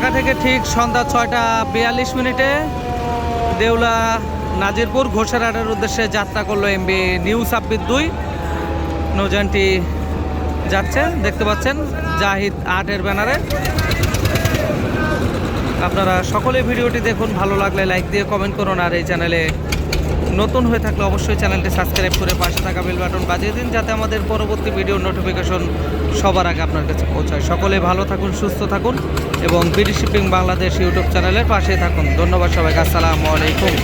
ঢাকা থেকে ঠিক সন্ধ্যা ছয়টা বিয়াল্লিশ মিনিটে দেউলা নাজিরপুর ঘোষেরহাটের উদ্দেশ্যে যাত্রা করল এমবি নিউ ছাব্বিশ দুই। নৌযানটি যাচ্ছে, দেখতে পাচ্ছেন জাহিদ আর্টের ব্যানারে। আপনারা সকলে ভিডিওটি দেখুন, ভালো লাগলে লাইক দিয়ে কমেন্ট করুন আর এই চ্যানেলে নতুন হয়ে থাকলে অবশ্যই চ্যানেলটি সাবস্ক্রাইব করে পাশে থাকা বেল বাটন বাজিয়ে দিন যাতে আমাদের পরবর্তী ভিডিও নোটিফিকেশন সবার আগে আপনার কাছে পৌঁছায়। সকলে ভালো থাকুন, সুস্থ থাকুন এবং বিডি শিপিং বাংলাদেশ ইউটিউব চ্যানেলের পাশে থাকুন। ধন্যবাদ সবাইকে। আসসালামু আলাইকুম।